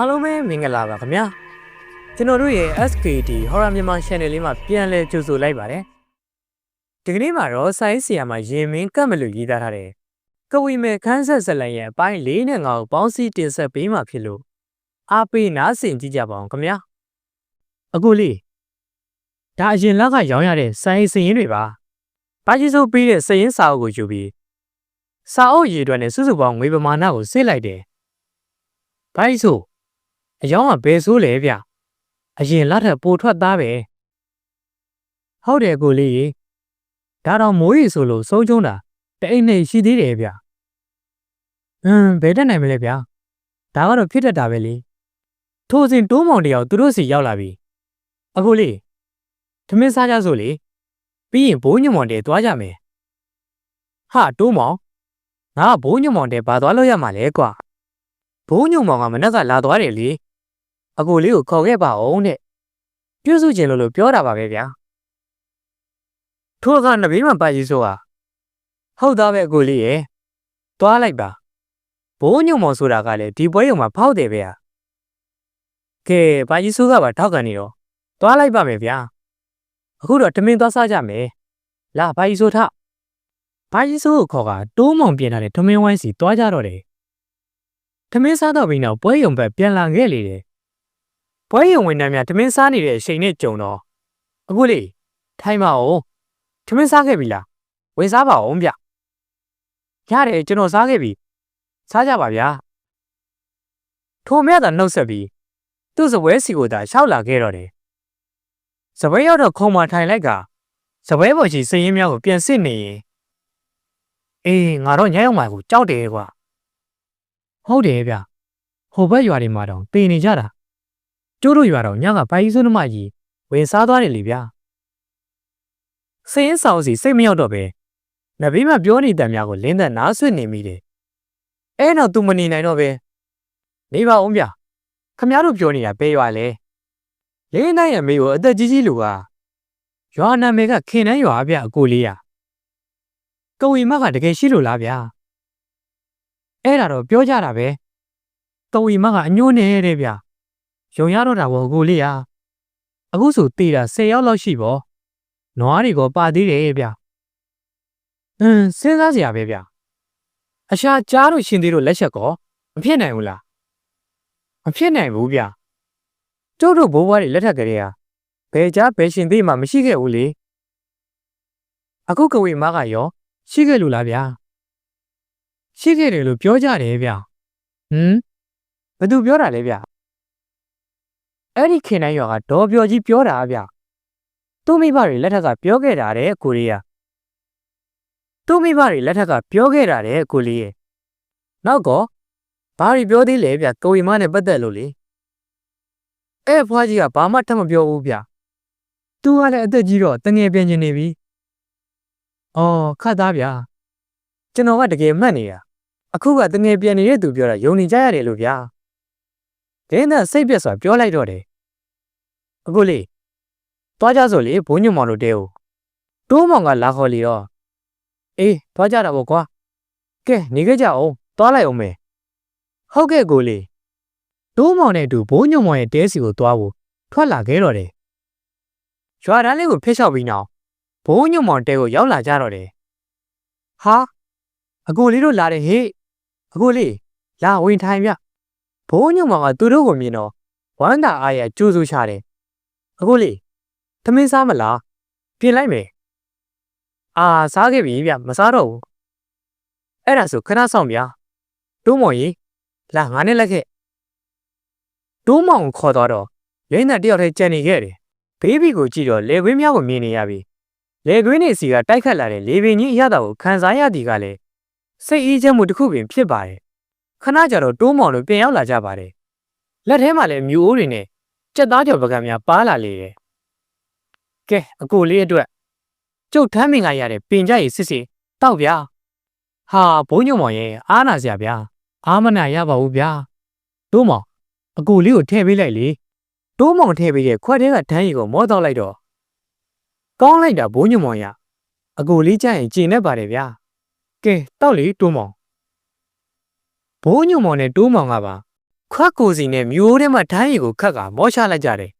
အားလုံးပဲမင်္ဂလာပါခင်ဗျာကျွန်တော်တို့ရဲ့ SKD Horror မြန်မာ Channel လေးမှာပြန်လည်ကြိုဆိုလိုက်ပါတယ်ဒီကနေ့မှာတော့ဆိုင်းဆီယာမှာရင်မင်းကတ်မလို့ရေးသားထားတဲ့ကဝီမဲခန်းဆက်ဇလန်ရဲ့အပိုင်း၄နဲ့၅ကိုပေါင်းစည်းတင်ဆက်ပေးမှာဖြစ်လို့အားပေးနားဆင်ကြည့်ကြပါအောင်ခင်ဗျာအခုလေးဒါအရင်လက်ကရောင်းရတဲ့စိုင်းစရင်တွေပါဘာကြီးစိုးပေးတဲ့စရင်စာအုပ်ကိုယူပြီးစာအုပ်ရည်အတွက်နဲ့စုစုပေါင်းငွေပမာဏကိုစစ်လိုက်တယ်ဘာကြီးစိုး အယောင်ကဘယ်ဆိုးလဲဗျအရင်လက်ထက်ပိုထွက်သားပဲဟုတ်တယ်ကိုလေးရေဒါတော့မိုးရီဆိုလို့ဆုံးကျုံးတာတအိမ်နဲ့ရှိသေးတယ်ဗျဟမ်ဘယ်တက်နိုင်မလဲဗျဒါကတော့ဖြစ်တတ်တာပဲလေထိုးစဉ်တိုးမောင်တယောက်သူတို့စီရောက်လာပြီအခုလေးသမင်းစားကြဆိုလေပြီးရင်ဘိုးညွန့်မောင်တဲသွားကြမယ်ဟာတိုးမောင်ငါကဘိုးညွန့်မောင်တဲဘာသွားလို့ရမှာလဲကွာဘိုးညွန့်မောင်ကမနေ့ကလာသွားတယ်လေ အကိုလေးကိုခေါ်ခဲ့ပါအောင်တဲ့ပြုစုခြင်းလို့လို့ပြောတာပါပဲဗျာထို့ကနဘေးမှာပါကြီးဆိုတာဟုတ်သားပဲအကိုလေးရဲ့သွားလိုက်ပါဘိုးညုံမော်ဆိုတာကလည်းဒီပွဲရုံမှာဖောက်တယ်ပဲဟာကဲပါကြီးဆိုးကပါထောက်ကန်နေတော့သွားလိုက်ပါမယ်ဗျာအခုတော့တမင်သွားစားကြမယ်လာပါကြီးဆိုးထပါကြီးဆိုးကိုခေါ်ကတိုးမောင်ပြင်ထားတဲ့ထမင်းဝိုင်းစီသွားကြတော့တယ်ထမင်းစားတော့ပြီးနောက်ပွဲရုံဘက်ပြန်လာခဲ့လေတယ် ဘွဲရုံဝင်နှမ်းများထမင်းစားနေတဲ့အချိန်နဲ့ကြုံတော့အခုလေထိုင်ပါဦးထမင်းစားခဲ့ပြီလားဝယ်စားပါဦးဗျရတယ်ကျွန်တော်စားခဲ့ပြီစားကြပါဗျာထိုမြတ်သာနှုတ်ဆက်ပြီးသူ့စပွဲစီကိုသာရှောက်လာခဲ့တော့တယ်စပွဲရောက်တော့ခုံမထိုင်လိုက်ကစပွဲပေါ်ရှိစည်ရင်းများကိုပြန်စစ်နေရင်အေးငါတော့ညရောက်မှကိုကြောက်တယ်ကွာဟုတ်တယ်ဗျဟိုဘက်ရွာတွေမှာတော့တည်နေကြတာ ကျိုးတို့ရွာတော့ညကပိုင်စုနမကြီးဝင်စားသွားတယ်လေဗျာစင်းဆောင်စီစိတ်မရောက်တော့ပဲနဘေးမှာပြောနေတဲ့များကိုလင်းသက်နားဆွနေမိတယ်အဲ့တော့ तू မနေနိုင်တော့ပဲနေပါဦးဗျာခမရတို့ပြောနေတာဘယ်ရွာလဲလင်းနိုင်ရဲ့မေကိုအသက်ကြီးကြီးလူကရွာနာမည်ကခင်တန်းရွာဗျအကိုလေးရကဝီမကတကယ်ရှိလို့လားဗျာအဲ့ဒါတော့ပြောကြတာပဲကဝီမကအညိုးနေတဲ့ဗျာ ယုံရတော့တာဗောကိုလေးอ่ะအခုဆိုတေးတာ10ရောက်လောက်ရှိဗောနွားတွေကပါသေးတယ်ဗျအင်းစဉ်းစားစရာပဲဗျအရှာကြားလို့ရှင်သေးလို့လက်ချက်ကောမဖြစ်နိုင်ဘူးလားမဖြစ်နိုင်ဘူးဗျတို့တို့ဘိုးဘွားတွေလက်ထက်ကလေးဟာဘယ်ကြားဘယ်ရှင်သေးမှမရှိခဲ့ဘူးလေအခုကဝေမကရောရှိခဲ့လို့လားဗျာရှိခဲ့တယ်လို့ပြောကြတယ်ဗျဟမ်ဘသူပြောတာလဲဗျ အဲ့ဒီခင်တိုင်းရွာကဒေါ်ပြော်ကြီးပြောတာဗျသူ့မိဘတွေလက်ထက်ကပြောခဲ့တာတဲ့ကိုလေးကသူ့မိဘတွေလက်ထက်ကပြောခဲ့တာတဲ့ကိုလေးရဲ့နောက်ကောဘာတွေပြောသေးလဲဗျကိုဝီမနဲ့ပတ်သက်လို့လေအဲ့ဖွားကြီးကဘာမှထပ်မပြောဘူးဗျသူကလည်းအသက်ကြီးတော့တငယ်ပြန်ကျင်နေပြီအော်ခတ်သားဗျကျွန်တော်ကတကယ်မှတ်နေတာအခုကတငယ်ပြန်နေတဲ့သူပြောတာယုံနေကြရတယ်လို့ဗျာဒင်းသက်စိတ်ပြက်စွာပြောလိုက်တော့တယ် အခုလေသွားကြဆိုလေဘိုးညွန့်မောင်တို့တဲကိုတိုးမောင်ကလာခေါ်လေတော့အေးသွားကြတာပေါ့ကွာကဲနေခဲ့ကြအောင်သွားလိုက်အောင်မယ်ဟုတ်ကဲ့ကိုလေတိုးမောင်နဲ့အတူဘိုးညွန့်မောင်ရဲ့တဲစီကိုသွားဖို့ထွက်လာခဲ့တော့တယ်ရွာတန်းလေးကိုဖျက်လျှောက်ပြီးနောက်ဘိုးညွန့်မောင်တဲကိုရောက်လာကြတော့တယ်ဟာအကိုလေးတို့လာတယ်ဟေ့အကိုလေးလာဝင်ထိုင်ဗျဘိုးညွန့်မောင်ကသူတို့ကိုမြင်တော့ဝမ်းသာအားရကြိုးစိုးချတယ် အခုလေသမင်းစားမလားပြင်လိုက်မယ်အာစားခဲ့ပြီဗျမစားတော့ဘူးအဲ့ဒါဆိုခဏဆောင်ဗျာတိုးမော်ကြီးလာငါနဲ့လက်ခဲ့တိုးမောင်ကိုခေါ်တော့တော့လိမ့်တဲ့တယောက်တည်းကြံနေခဲ့တယ်ဘေးဘီကိုကြည့်တော့လေခွင်းများကိုမြင်နေရပြီလေခွင်းနေစီကတိုက်ခတ်လာတဲ့လေပင်ကြီးအရသာကိုခံစားရသည်ကလည်းစိတ်အေးချမ်းမှုတစ်ခုပင်ဖြစ်ပါတယ်ခဏကြာတော့တိုးမောင်တို့ပြန်ရောက်လာကြပါတယ်လက်ထဲမှာလည်းမြူအိုးတွေနဲ့ ကြက်သားကြော်ပကံများပါလာလေတယ်ကဲအကိုလေးအတွက်ကျုပ်ထမ်းမင်ကရတဲ့ပင်ကြရည်စစ်စစ်တောက်ဗျာဟာဘုံညုံမောင်ရဲ့အားနာစရာဗျာအားမနာရပါဘူးဗျာတိုးမောင်အကိုလေးကိုထည့်ပေးလိုက်လေတိုးမောင်ထည့်ပေးတဲ့ခွက်ထဲကဓာတ်ရည်ကိုမောတော့လိုက်တော့ကောင်းလိုက်တာဘုံညုံမောင်ရအကိုလေးကြရင်ကျင်နေပါတယ်ဗျာကဲတောက်လေတိုးမောင်ဘိုးညုံမောင်နဲ့တိုးမောင်ကပါ ခွက်ကိုစီနဲ့မျိုးထဲမှာဓာတ်ရည်ကိုခတ်ကမောချလိုက်ကြတယ်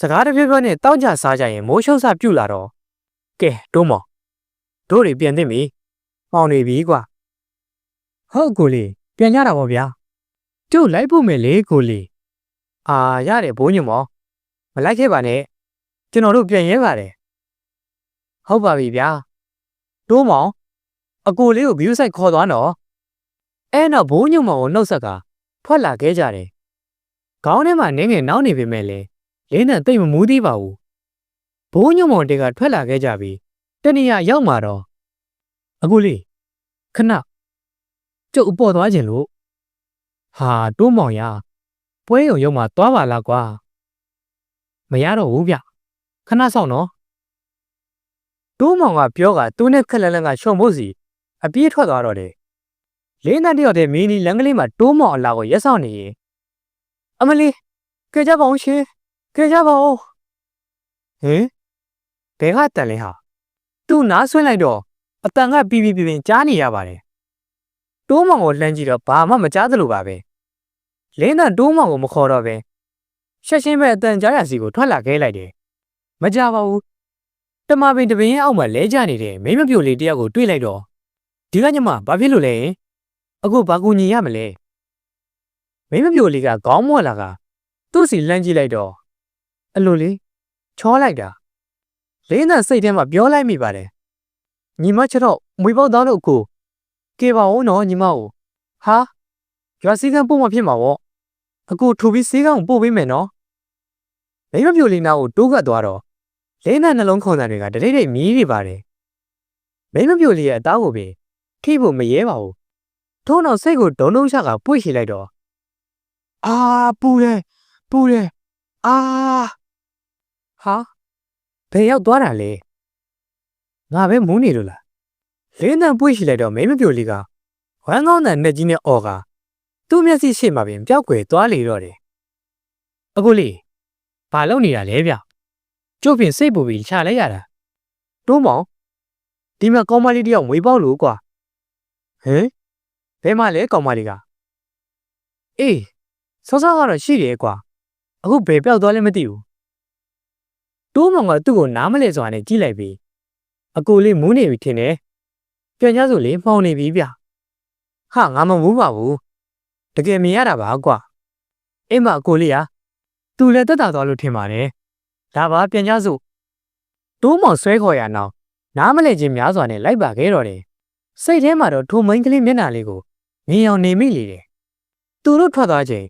စကားတစ်ပြောပြောနဲ့တောက်ကြစားကြရင်မိုးရှုံးစပြုတ်လာတော့ကဲတိုးမောင်တို့တွေပြန်သိပြီမောင်နေပြီကွာဟုတ်ကိုလေးပြန်ကြတာပေါ့ဗျာကျုပ်လိုက်ဖို့မယ်လေကိုလေးအာရတယ်ဘိုးညွန့်မောင်မလိုက်ခဲ့ပါနဲ့ကျွန်တော်တို့ပြန်ရဲပါတယ်ဟုတ်ပါပြီဗျာတိုးမောင်အကိုလေးကိုဘီယူဆိုင်ခေါ်သွားတော့အဲ့နောက်ဘိုးညွန့်မောင်ကိုနှုတ်ဆက်က ထွက်လာခဲ့ကြတယ်ခေါင်းထဲမှာနင်းငယ်နောက်နေပေမဲ့လေလင်းနဲ့တိတ်မမူးသေးပါဘူးဘိုးညွန့်မောင်တွေကထွက်လာခဲ့ကြပြီးတနေရရောက်มาတော့အကိုလေးခဏကျုပ်အပေါ်သွားခြင်းလို့ဟာတိုးမောင်ရပွဲရုံရုံမှာသွားပါလားကွာမရတော့ဘူးဗျခဏဆောင်နော်တိုးမောင်ကပြောကသူနဲ့ခက်လန်းလန်းကရှုံဖို့စီအပြေးထွက်သွားတော့တယ် လင်းနဲ့တယောက်တည်းမင်းကြီးလမ်းကလေးမှာတိုးမောင်အလာကိုရက်ဆောင်နေရင်အမလီကြကြပါအောင်ရှင်ကြကြပါဦးဟင်ဘယ်ကတန်လဲဟာသူ့နားဆွင့်လိုက်တော့အတန်ကပြီးပြီးပြင်းကြားနေရပါတယ်တိုးမောင်ကိုလှမ်းကြည့်တော့ဘာမှမကြားသလိုပါပဲလင်းနဲ့တိုးမောင်ကိုမခေါ်တော့ပဲရှက်ရှင်းပဲအတန်ကြားရစီကိုထွက်လာခဲ့လိုက်တယ်မကြပါဘူးတမပင်တပင်ရဲ့အောက်မှာလဲကျနေတဲ့မိမပြိုလေးတယောက်ကိုတွေ့လိုက်တော့ဒီကညမဘာဖြစ်လို့လဲ အခုဘာကူညီရမလဲမိမပြိုလေးကခေါင်းမွက်လာကသူ့စီလှမ်းကြည့်လိုက်တော့အလိုလေးချောလိုက်တာလေးနဲ့စိတ်ထဲမှာပြောလိုက်မိပါတယ်ညီမချတော့မွေပေါက်သားလို့ကိုကေပါဦးနော်ညီမကိုဟာရွာစည်းကမ်းပို့မှဖြစ်မှာပေါ့အကိုထူပြီးစည်းကမ်းကိုပို့ပေးမယ်နော်မိမပြိုလေးနာကိုတိုးကပ်သွားတော့လေးနဲ့နှလုံးခုန်တန်တွေကတတိတ်တိတ်မြည်နေပါတယ်မိမပြိုလေးရဲ့အသားကိုပင်ထိဖို့မရဲပါဘူး ထို့နောက်စိတ်ကိုဒုံဒုံရှကပွေ့ရှိလိုက်တော့အာပူတယ်ပူတယ်အာဟာဘယ်ရောက်သွားတာလဲငါပဲမူးနေလို့လားလင်းတန်ပွေ့ရှိလိုက်တော့မိမပြိုလေးကဝမ်းကောင်းတဲ့နှက်ကြီးနဲ့အော်ကသူ့မျက်စိရှေ့မှာပင်ပျောက်ကွယ်သွားလေတော့တယ်အခုလေးဘာလုပ်နေတာလဲဗျကျုပ်ပင်စိတ်ပူပြီးခြာလိုက်ရတာတိုးမောင်ဒီမှာကောင်းမလေးတယောက်မွေးပေါက်လို့ကွာဟမ် ဘယ်မှာလဲကောင်းမလေးကအေးစောစောကတော့ရှိတယ်ကွာအခုဘယ်ပြောက်သွားလဲမသိဘူးတိုးမောင်ကသူ့ကိုနားမလဲစွာနဲ့ကြည့်လိုက်ပြီးအကိုလေးမူးနေပြီထင်တယ်ပြန်ကြစို့လေမှောင်နေပြီဗျဟာငါမမူးပါဘူးတကယ်မြင်ရတာပါကွာအိမ်မအကိုလေးဟာသူလည်းတက်တာသွားလို့ထင်ပါတယ်ဒါပါပြန်ကြစို့တိုးမောင်ဆွဲခေါ်ရအောင်နားမလဲခြင်းများစွာနဲ့လိုက်ပါခဲ့တော့တယ်စိတ်ထဲမှာတော့ထိုမိန်းကလေးမျက်နှာလေးကို မြင်အောင်နေမိလေတယ်သူတို့ထွက်သွားချိန်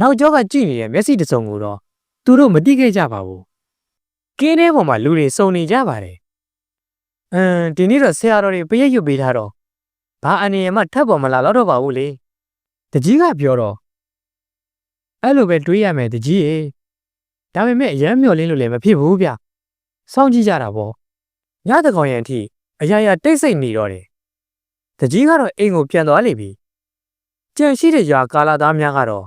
နောက်ကျောကကြည့်နေတဲ့မျက်စိတစ်စုံကိုတော့သူတို့မတိခဲ့ကြပါဘူးကင်းထဲပေါ်မှာလူတွေစုံနေကြပါတယ်အမ်ဒီနေ့တော့ဆရာတော်တွေပရိတ်ရွတ်ပေးထားတော့ဘာအနေရမှထပ်ပေါ်မလာတော့ပါဘူးလေတကြီးကပြောတော့အဲ့လိုပဲတွေးရမယ်တကြီးရေဒါပေမဲ့အရမ်းမျောလင်းလို့လည်းမဖြစ်ဘူးဗျစောင့်ကြည့်ကြတာပေါ့ညတကောင်ရန်အထိအရာရာတိတ်ဆိတ်နေတော့တယ်တကြီးကတော့အိမ်ကိုပြန်သွားလိမ့်ပြီ ကြံရှိတဲ့ရွာကာလာသားများကတော့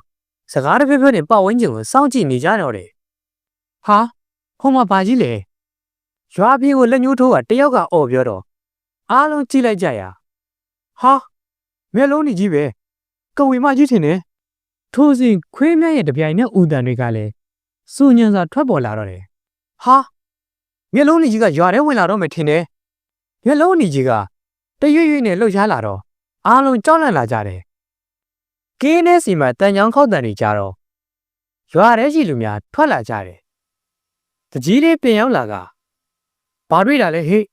စကားတစ်ဖက်ဖက်နဲ့ပတ်ဝန်းကျင်ကိုစောင့်ကြည့်နေကြတော့တယ်ဟာဟိုမှာဘာကြီးလဲရွာပြေကိုလက်ညှိုးထိုးကတယောက်ကအော်ပြောတော့အားလုံးကြည့်လိုက်ကြရဟာမျက်လုံးကြီးကြီးပဲကဝေမကြီးထင်တယ်ထိုးစဉ်ခွေးမြတ်ရဲ့တပြိုင်နက်ဦးတန်တွေကလည်းစူညံစွာထွက်ပေါ်လာတော့တယ်ဟာမျက်လုံးကြီးကရွာထဲဝင်လာတော့မယ်ထင်တယ်မျက်လုံးကြီးကတရွရွနဲ့လှုပ်ရှားလာတော့အားလုံးကြောက်လန့်လာကြတယ် ကင်းတဲ့စီမှာတန်ချောင်းခောက်တန်တွေကြတော့ရွာထဲရှိလူများထွက်လာကြတယ်တကြီးလေးပြင်ရောက်လာကဘာတွေ့တာလဲဟေ့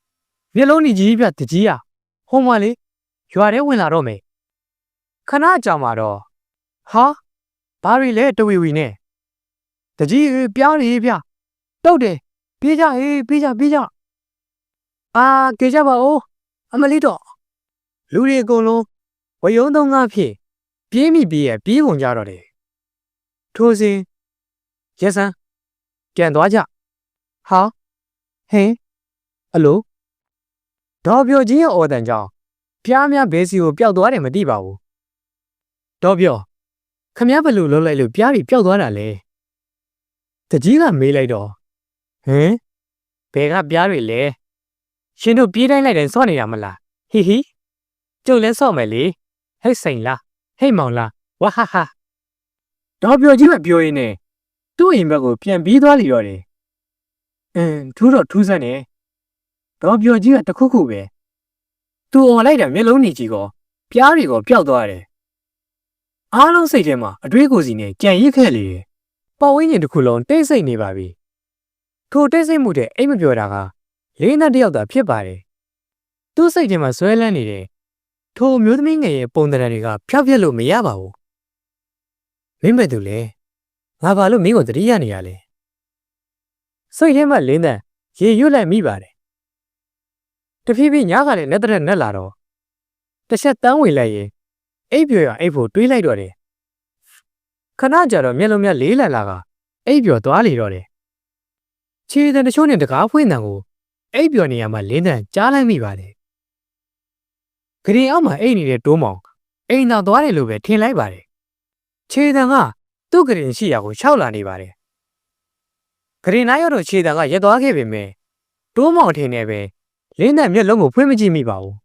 မျက်လုံးကြီးပြတကြီးอ่ะဟိုမှာလေရွာထဲဝင်လာတော့မယ်ခဏကြာမှာတော့ဟာဘာတွေလဲတဝီဝီနဲ့တကြီးပြောင်းနေပြတုတ်တယ်ပြေးကြဟေးပြေးကြပြေးကြအာကြေကြပါဦးအမလီတော့လူတွေအကုန်လုံးဝယုံသုံးငါဖြစ် ပြေးမိပြေးရပြေးကုန်ကြတော့တယ်ထိုးစဉ်ရက်စမ်းပြန်သွားကြဟာဟင်းအလိုဒေါ်ပြောချင်းရဲ့အော်တန်ကြောင့်ဖျားများဘဲစီကိုပျောက်သွားတယ်မသိပါဘူးဒေါ်ပြောခမည်းဘလို့လှုပ်လိုက်လို့ပြားပြီးပျောက်သွားတာလေတကြီးကမေးလိုက်တော့ဟင်ဘယ်ကပြားတွေလဲရှင်တို့ပြေးတိုင်းလိုက်တိုင်းစော့နေတာမလားဟီဟီကျုပ်လဲစော့မယ်လေဟဲ့စိန်လား ဟဲ့မောင်လားဝါဟာဟာဒေါ်ပြော်ကြီးမပြောရင်းနဲ့သူ့အိမ်ဘက်ကိုပြန်ပြီးသွားလိတော့တယ်အင်းထူးတော့ထူးဆန်းတယ်ဒေါ်ပြော်ကြီးကတခုခုပဲသူអော်လိုက်တာမျက်လုံးနေကြီးကောပြားတွေကောပျောက်သွားတယ်အားလုံးစိတ်ထဲမှာအတွေးကိုယ်စီနဲ့ကြံရစ်ခဲ့လေတယ်ပတ်ဝန်းကျင်တစ်ခုလုံးတိတ်ဆိတ်နေပါပြီထိုတိတ်ဆိတ်မှုတဲ့အိမ်မပြောတာကလေးနဲ့တယောက်သာဖြစ်ပါတယ်သူ့စိတ်ထဲမှာဆွဲလန်းနေတဲ့ ထိုအမျိုးသမီးငယ်ရဲ့ပုံသဏ္ဍာန်တွေကဖျောက်ပြက်လို့မရပါဘူးမင်းပဲသူလေငါဘာလို့မင်းကိုတတိယနေရလဲစိတ်ထဲမှာလင်းတဲ့ရေရွတ်လိုက်မိပါတယ်တဖြည်းဖြည်းညကလည်းနဲ့တဲ့နဲ့လာတော့တစ်ချက်တန်းဝင်လိုက်ရင်အိပ်ပျော်ရအိပ်ဖို့တွေးလိုက်တော့တယ်ခဏကြာတော့မျက်လုံးများလေးလံလာကအိပ်ပျော်သွားလေတော့တယ်ခြေတံတချို့နဲ့တကားဖွင့်တံကိုအိပ်ပျော်နေရမှာလင်းတံကြားလိုက်မိပါတယ် ဂရင်အောက်မှာအိပ်နေတဲ့တိုးမောင်အိမ်တော်သွားတယ်လို့ပဲထင်လိုက်ပါတယ်ခြေတံကသူ့ဂရင်ရှိရာကိုရှောက်လာနေပါတယ်ဂရင်နားရောက်တော့ခြေတံကရက်သွားခဲ့ပေမဲ့တိုးမောင်ထင်နေပဲလင်းတံမျက်လုံးကိုဖွင့်မကြည့်မိပါဘူး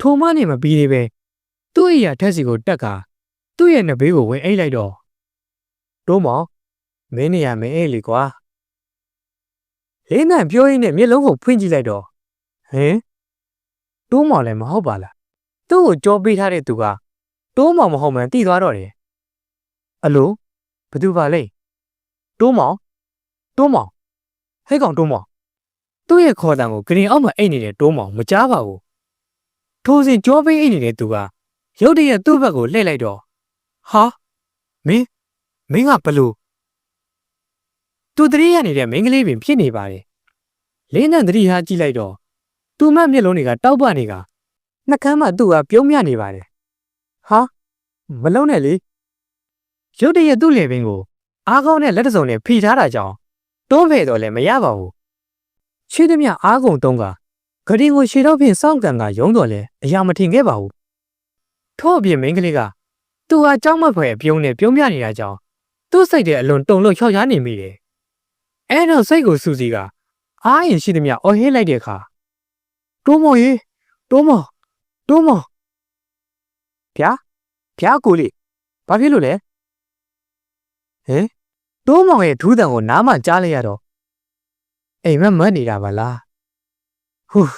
ထိုမနေမပြီးသေးပဲသူ့အရာထက်စီကိုတက်ကသူ့ရဲ့နှဘေးကိုဝင်အိတ်လိုက်တော့တိုးမောင်မင်းနေရမင်းအိတ်လေကွာလင်းတံပြောရင်းနဲ့မျက်လုံးကိုဖွင့်ကြည့်လိုက်တော့ဟင် တိုးမောင်လည်းမဟုတ်ပါလားသူ့ကိုကြောပေးထားတဲ့သူကတိုးမောင်မဟုတ်မှန်းသိသွားတော့တယ်အလိုဘသူပါလဲတိုးမောင်တိုးမောင်ဟဲ့ကောင်တိုးမောင်သူ့ရဲ့ခေါ်တံကိုဂရင်အောက်မှာအိတ်နေတဲ့တိုးမောင်မကြားပါဘူးထိုစဉ်ကြောပေးအိတ်နေတဲ့သူကရုတ်တရက်သူ့ဘက်ကိုလှည့်လိုက်တော့ဟာမင်းမင်းကဘလို့သူတတိယနေတဲ့မင်းကလေးပင်ဖြစ်နေပါတယ်လင်းနဲ့တတိဟာကြည့်လိုက်တော့ သူ့မမျက်လုံးတွေကတောက်ပနေကနှကမ်းမှသူ့ဟာပြုံးမြနေပါတယ်ဟာမလုံးနဲ့လေရုတ်တရက်သူ့လေပင်ကိုအားကောင်းတဲ့လက်တစုံနဲ့ဖိထားတာကြောင့်တွန်းဖယ်တော့လည်းမရပါဘူးချွေးသမျှအားကုန်တုံးကဂရင်ကိုရှေတော့ဖြင့်စောင့်ကန်ကယုံတော်လဲအရာမထင်ခဲ့ပါဘူးထို့အပြင်မိန်းကလေးကသူဟာကြောက်မက်ဖွယ်ပြုံးနဲ့ပြုံးပြနေတာကြောင့်သူ့စိတ်ထဲအလွန်တုန်လှုပ်ချောက်ရနေမိတယ်အဲတော့စိတ်ကိုစူစီကအားရင်ရှိသမျှအော်ဟစ်လိုက်တဲ့အခါ တိုးမော်ရေတိုးမော်တိုးမော်ဗျာဗျာကိုလေးဘာဖြစ်လို့လဲဟင်တိုးမောင်ရဲ့ဒူးတန်ကိုနားမှကြားလိုက်ရတော့အိမ်မက်မက်နေတာပါလားဟူး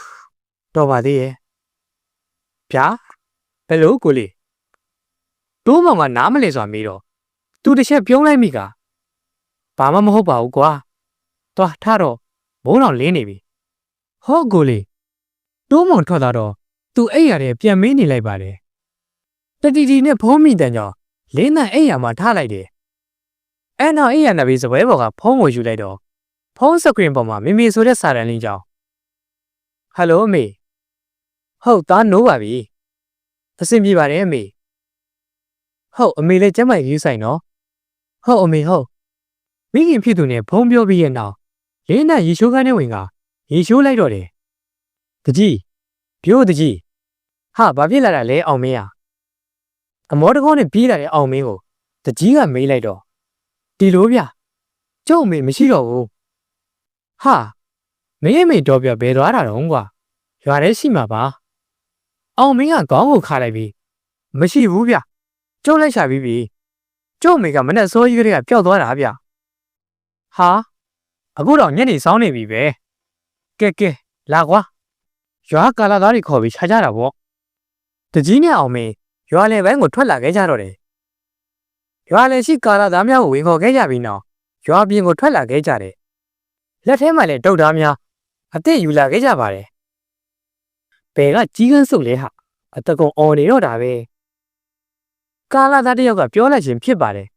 တော့ပါသေးရဲ့ဗျာဘယ်လိုကိုလေးတိုးမောင်ကနားမလဲစွာမေးတော့သူတစ်ချက်ပြုံးလိုက်မိကဘာမှမဟုတ်ပါဘူးကွာသွားထတော့ဘုံတော်လင်းနေပြီဟောကိုလေး တိုးမောင်ထွက်လာတော့သူအိပ်ရတယ်ပြန်မေးနေလိုက်ပါတယ်တတီတီနဲ့ဖုံးမိတဲ့ကြောင့်လင်းတဲ့အိပ်ရမှာထားလိုက်တယ်အဲ့နောက်အိပ်ရနဘေးစပွဲပေါ်ကဖုံးကိုယူလိုက်တော့ဖုံးစကရင်ပေါ်မှာမိမိဆိုတဲ့စာတန်လေးကြောင့်ဟယ်လိုအမေဟုတ်သားနိုးပါပြီအဆင်ပြေပါတယ်အမေဟုတ်အမေလည်းကျမ်းမာရေးဆိုင်နော်ဟုတ်အမေဟုတ်မိခင်ဖြစ်သူနဲ့ဖုံးပြောပြီးရဲ့နောက်လင်းနဲ့ရေရှိုးကန်းနဲ့ဝင်ကရေရှိုးလိုက်တော့တယ် တကြီးပြိုးတကြီးဟာဘာဖြစ်လာတာလဲအောင်မင်းอ่ะအမောတကောနဲ့ပြေးလာတဲ့အောင်မင်းကိုတကြီးကမေးလိုက်တော့ဒီလိုဗျကျုပ်အမေမရှိတော့ဘူးဟာမင်းအမေတော့ပြဘယ်သွားတာတော့ကွာရွာထဲရှိမှာပါအောင်မင်းကခေါင်းကိုခါလိုက်ပြီးမရှိဘူးဗျကျုပ်လိုက်ရှာပြီးပြီကျုပ်အမေကမနဲ့စောကြီးကလေးကပျောက်သွားတာဗျဟာအခုတော့ညနေဆောင်နေပြီပဲကဲကဲလာကွာ ရွာကာလာသားတွေခေါ်ပြီးခြားကြတာပေါ့တကြီးနဲ့အောင်မင်းရွာလေပိုင်းကိုထွက်လာခဲ့ကြတော့တယ်ရွာလေရှိကာလာသားများကိုဝင်ခေါ်ခဲ့ကြပြီးနောက်ရွာပြင်ကိုထွက်လာခဲ့ကြတယ်လက်ထဲမှာလည်းတုတ်သားများအသက်ယူလာခဲ့ကြပါတယ်ဘယ်ကကြီးကန်းစုပ်လဲဟာအတကုံအော်နေတော့တာပဲကာလာသားတယောက်ကပြောလိုက်ခြင်းဖြစ်ပါတယ်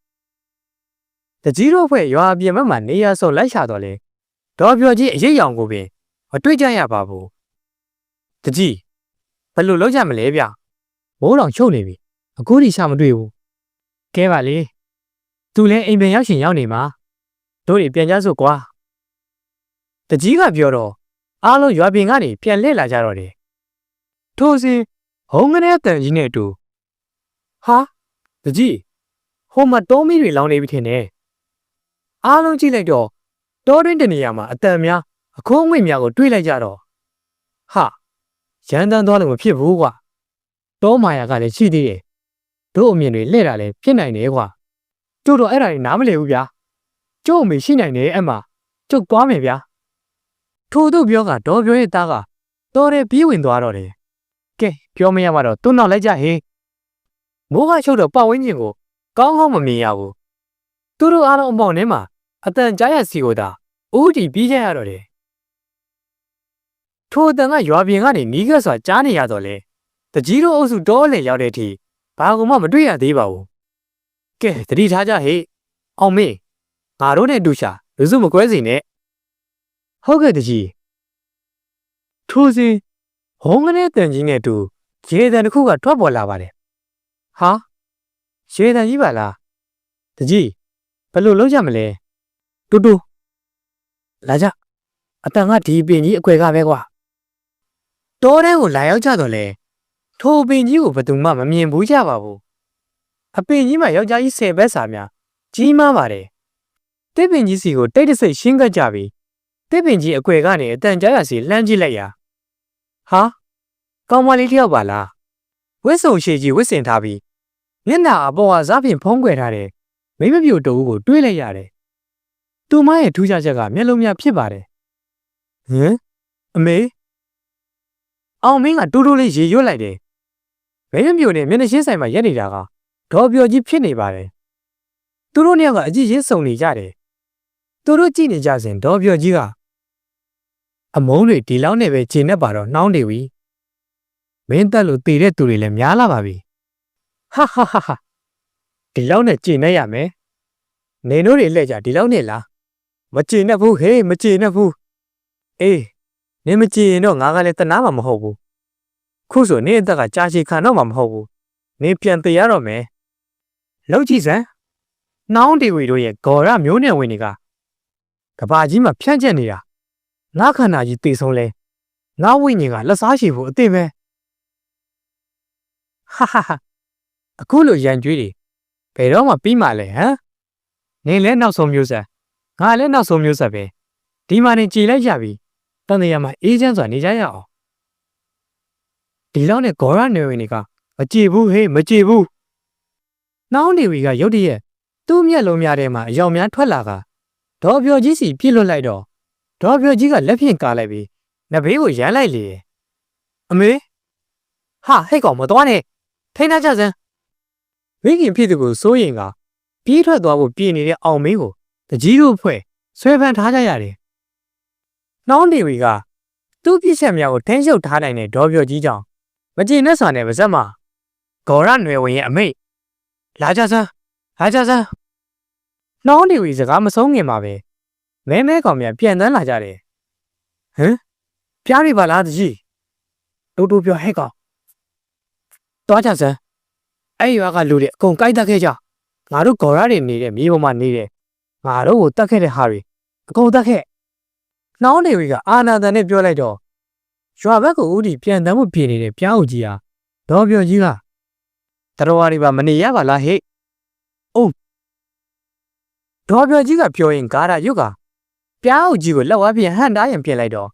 တကြီးတို့ဖွဲ့ရွာပြင်ဘက်မှာနေရဆော့လိုက်ရှာတော့လေဒေါ်ပြောကြီးအရေးရောင်ကိုပင်မတွေ့ကြရပါဘူး တကြီးဘယ်လိုလုပ်ကြမလဲဗျမိုးတော်ချုပ်နေပြီအခုထိရှာမတွေ့ဘူးကဲပါလေသူလည်းအိမ်ပြန်ရောက်ရှင်ရောက်နေမှာတို့တွေပြန်ကြစို့ကွာတကြီးကပြောတော့အားလုံးရွာပြင်ကနေပြန်လှည့်လာကြတော့တယ်ထို့စဉ်ဟုံးငရဲတန်ကြီးနဲ့အတူဟာတကြီးဟိုမှာတောမီးတွေလောင်းနေပြီထင်တယ်အားလုံးကြည့်လိုက်တော့တောတွင်းတနေရာမှာအတန်များအခိုးငွေ့များကိုတွေးလိုက်ကြတော့ဟာ ရန်တန်းသွားလို့မဖြစ်ဘူးကွာတောမာယာကလည်းရှိသေးတယ်တို့အမြင်တွေလှဲ့တာလည်းဖြစ်နိုင်တယ်ကွာကျကျုပ်တော့အဲ့ဒါတွေနားမလည်ဘူးဗျာကျုပ်အမေရှိနိုင်တယ်အဲ့မှာကျုပ်သွားမယ်ဗျာထို့သူပြောကဒေါ်ပြောရဲ့သားကတော်တယ်ပြေးဝင်သွားတော့တယ်ကဲပြောမရမှတော့သူ့နောက်လိုက်ကြဟေးမိုးကချုပ်တော့ပတ်ဝန်းကျင်ကိုကောင်းကောင်းမမြင်ရဘူးသူတို့အားလုံးအမောင်ထဲမှာအတန်ကြားရစီကိုသာဦးတီပြီးကြရတော့တယ် ထိုအတန်ကရွာပြင်ကနေနီးကပ်စွာကြားနေရတော့လေတကြီးတို့အုပ်စုတောလည်ရောက်တဲ့အထိဘာကူမှမတွေ့ရသေးပါဘူးကဲတတိထားကြဟေ့အောင်မေငါတို့နဲ့တူရှာလူစုမကွဲစီနဲ့ဟုတ်ကဲ့တကြီးထိုးစဉ်ဟောင်းကနေတန်ကြီးနဲ့တူရေတံတစ်ခုကထွက်ပေါ်လာပါတယ်ဟာရေတံကြီးပါလားတကြီးဘယ်လိုလုပ်ကြမလဲတူတူလာကြအတန်ကဒီပင်ကြီးအကွယ်ကပဲကွာ တောထဲကိုလာရောက်ကြတော့လေထိုပင်ကြီးကိုဘယ်သူမှမမြင်ဘူးကြပါဘူးအပင်ကြီးမှာယောက်ျားကြီးဆယ်ဘက်စာများကြီးမားပါတယ်တစ်ပင်ကြီးစီကိုတိတ်တဆိတ်ရှင်းကပ်ကြပြီးတစ်ပင်ကြီးအကွယ်ကနေအတန်ကြားရစီလှမ်းကြည့်လိုက်ရာဟာကောင်းမလေးတယောက်ပါလားဝစ်စုံရှည်ကြီးဝစ်စင်ထားပြီးမျက်နှာအပေါ်ကစားဖြင့်ဖုံးကွယ်ထားတဲ့မိမပြိုတူကိုတွေးလိုက်ရတယ်သူမရဲ့ထူးခြားချက်ကမျက်လုံးများဖြစ်ပါတယ်ဟင်အမေ အောင်မင်းကတူတူလေးရေရွတ်လိုက်တယ်မိမပြိုနဲ့မျက်နှာရှင်းဆိုင်မှာရက်နေတာကဒေါ်ပြော်ကြီးဖြစ်နေပါတယ်သူတို့နှစ်ယောက်ကအကြည့်ချင်းစုံနေကြတယ်သူတို့ကြည့်နေကြစဉ်ဒေါ်ပြော်ကြီးကအမုန်းတွေဒီလောက်နဲ့ပဲခြေနဲ့ပါတော့နှောင်းနေပြီမင်းတက်လို့တည်တဲ့သူတွေလည်းများလာပါပြီဟာဟာဟာဟာဒီလောက်နဲ့ခြေနဲ့ရမယ်နေတို့တွေလှည့်ကြဒီလောက်နဲ့လားမခြေနဲ့ဘူးဟေးမခြေနဲ့ဘူးအေး နင်မကြည့်ရင်တော့ငါကလည်းတနာမှာမဟုတ်ဘူးခုဆိုနင့်အသက်ကကြာရှည်ခံတော့မှာမဟုတ်ဘူးနင်ပြန်တည်ရတော့မယ်လောက်ကြည့်စမ်းနှောင်းတီဝီတို့ရဲ့ဂေါ်ရမျိုးနယ်ဝင်တွေကကဘာကြီးမှာဖြန့်ကျက်နေတာငါခန္ဓာကြီးတည်ဆုံးလဲငါဝိညာဉ်ကလက်စားရှိဖို့အသိပဲဟာဟာဟာအခုလိုရန်ကြွေးတွေဘယ်တော့မှပြီးမှလဲဟမ်နင်လဲနောက်ဆုံးမျိုးဆက်ငါလဲနောက်ဆုံးမျိုးဆက်ပဲဒီမှာနေကြည်လိုက်ကြပြီ တန်တရားမှာအေးချမ်းစွာနေကြရအောင်ဒီလောက်နဲ့ဂေါ်ရနယ်ဝင်တွေကမကြည်ဘူးဟေးမကြည်ဘူးနှောင်းနေဝီကရုတ်တရက်သူ့မျက်လုံးများထဲမှာအယောင်များထွက်လာကဒေါ်ပြော်ကြီးစီပြစ်လွတ်လိုက်တော့ဒေါ်ပြော်ကြီးကလက်ဖြင့်ကားလိုက်ပြီးနဘေးကိုရမ်းလိုက်လေအမေဟာဟဲ့ကောင်မသွားနဲ့ထိန်းထားကြစမ်းမိခင်ဖြစ်သူကိုစိုးရင်ကပြေးထွက်သွားဖို့ပြင်နေတဲ့အောင်မင်းကိုတကြီးတို့ဖွဲ့ဆွဲဖမ်းထားကြရတယ် နှောင်းနေဝီကသူ့ပြစ်ချက်များကိုထင်းရှုပ်ထားနိုင်တဲ့ဒေါ်ပြော်ကြီးကြောင့်မကျေနပ်စွာနဲ့ပါဇက်မှာဂေါ်ရနွယ်ဝင်ရဲ့အမိတ်လာကြစမ်းလာကြစမ်းနှောင်းနေဝီစကားမဆုံးခင်မှာပဲမဲမဲကောင်များပြန်တန်းလာကြတယ်ဟမ်ပြားရပါလားတကြီးတူတူပြောဟဲ့ကောင်တွားကြစမ်းအဲ့ရွာကလူတွေအကုန်ကြိုက်တတ်ခဲ့ကြငါတို့ဂေါ်ရတွေနေတဲ့မြေပေါ်မှာနေတယ်ငါတို့ကိုတတ်ခဲ့တဲ့ဟာတွေအကုန်တတ်ခဲ့ နှောင်းနေဝီကအာနာတန်နဲ့ပြောလိုက်တော့ရွာဘက်ကိုဦးဒီပြန်တမ်းမှုပြေနေတဲ့ပြားဦးကြီးဟာဒေါ်ပြော်ကြီးကတတော်ဝါတွေပါမနေရပါလားဟဲ့အိုးဒေါ်ပြော်ကြီးကပြောရင်ကားရရွတ်ကပြားဦးကြီးကိုလက်ဝါးပြန်ဟန်တားရင်ပြင်လိုက်တော့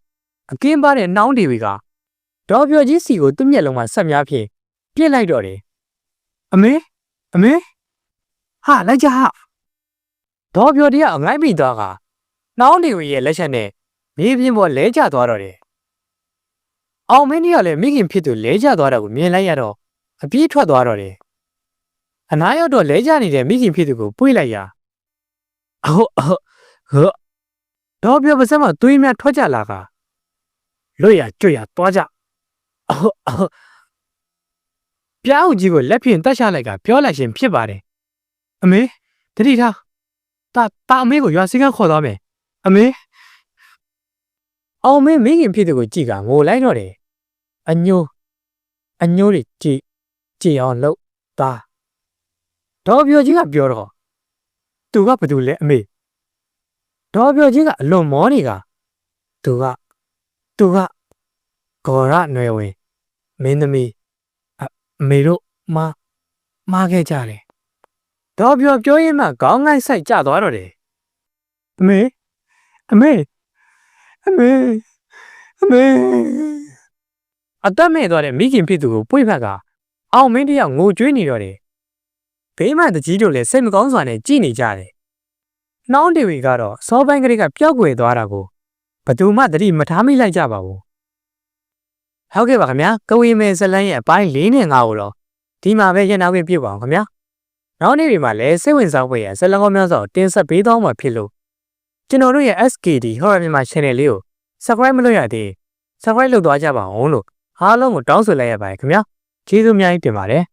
အကင်းပါတဲ့နှောင်းတွေကဒေါ်ပြော်ကြီးစီကိုသူ့မျက်လုံးမှာဆက်များဖြင့်ပြစ်လိုက်တော့တယ်အမေအမေဟာလိုက်ကြဟာဒေါ်ပြော်တရားအငိုင်းမိသွားကနှောင်းတွေရဲ့လက်ချက်နဲ့ မြေပြင်ပေါ်လဲကျသွားတော့တယ်။အောင်မင်းကြီးကလည်းမိခင်ဖြစ်သူလဲကျသွားတာကိုမြင်လိုက်ရတော့အပြေးထွက်သွားတော့တယ်။အနားရောက်တော့လဲကျနေတဲ့မိခင်ဖြစ်သူကိုပွေးလိုက်ရ။အော်အော်ဟောတော့ပြောပါစမ်းမသွေးများထွက်ကြလာကလွတ်ရကြွရသွားကြ။အော်အော်ပြားဦးကြီးကိုလက်ဖြင့်တတ်ချလိုက်ကပြောလိုက်ရှင်ဖြစ်ပါတယ်။အမေတတိထားတာတာအမေကိုရွာစည်းကမ်းခေါ်သွားမယ်။အမေ အောင်မင်းမိခင်ဖြစ်သူကိုကြည့်ကငိုလိုက်တော့တယ်အညိုးအညိုးတွေကြည့်ကြည့်အောင်လုပ်သားဒေါ်ပြောကြီးကပြောတော့သူကဘာတူလဲအမေဒေါ်ပြောကြီးကအလွန်မောနေကသူကသူကဂေါ်ရနွယ်ဝင်မင်းသမီးအမေတို့မမားခဲ့ကြတယ်ဒေါ်ပြောပြောရင်မှခေါင်းငိုက်ဆိုင်ကျသွားတော့တယ်အမေအမေ အမေအမေအသက်မဲ့သွားတဲ့မိခင်ဖြစ်သူကိုပွေ့ဖက်ကအောင်မင်းတယောက်ငိုကြွေးနေတော့တယ်ဘေးမှတကြီးတို့လည်းစိတ်မကောင်းစွာနဲ့ကြည်နေကြတယ်။နှောင်းဒေဝီကတော့စောပိုင်းကလေးကပျောက်ကွယ်သွားတာကိုဘယ်သူမှသတိမထားမိလိုက်ကြပါဘူး။ဟုတ်ကဲ့ပါခင်ဗျာကဝေမဲဇလန်းရဲ့အပိုင်း၄နဲ့၅ကိုတော့ဒီမှာပဲရန်နာခွင့်ပြုပါအောင်ခင်ဗျာ။နောက်နေ့တွေမှာလည်းစိတ်ဝင်စားဖွယ်ရဇလန်းကောင်းများစွာကိုတင်ဆက်ပေးသွားမှာဖြစ်လို့ ကျွန်တော်တို့ရဲ့ SKD Horror မြန်မာ Channel လေးကို Subscribe မလုပ်ရသေး Subscribe လုပ်သွားကြပါအောင်လို့အားလုံးကိုတောင်းဆိုလိုက်ရပါတယ်ခင်ဗျာ။ကျေးဇူးအများကြီးတင်ပါတယ်